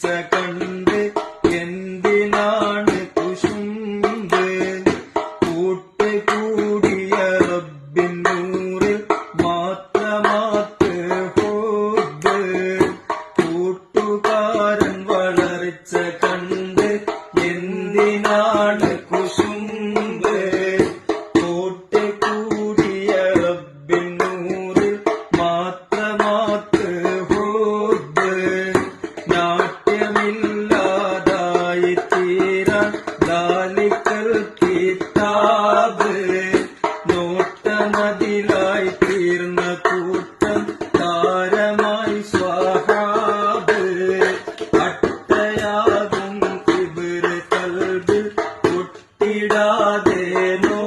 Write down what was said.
പച്ച കണ്ട് എന്തിനാണ് കുശുമ്പ്? കൂട്ടുകൂടി ദാലിക്കൽ കിതാബ് നോട്ടമതിലായി തീർന്ന കൂട്ടം താരമായി സ്വഹാബ് അട്ടയാകും ഇവർ കൽബിൽ പൊട്ടിടാതെ നോ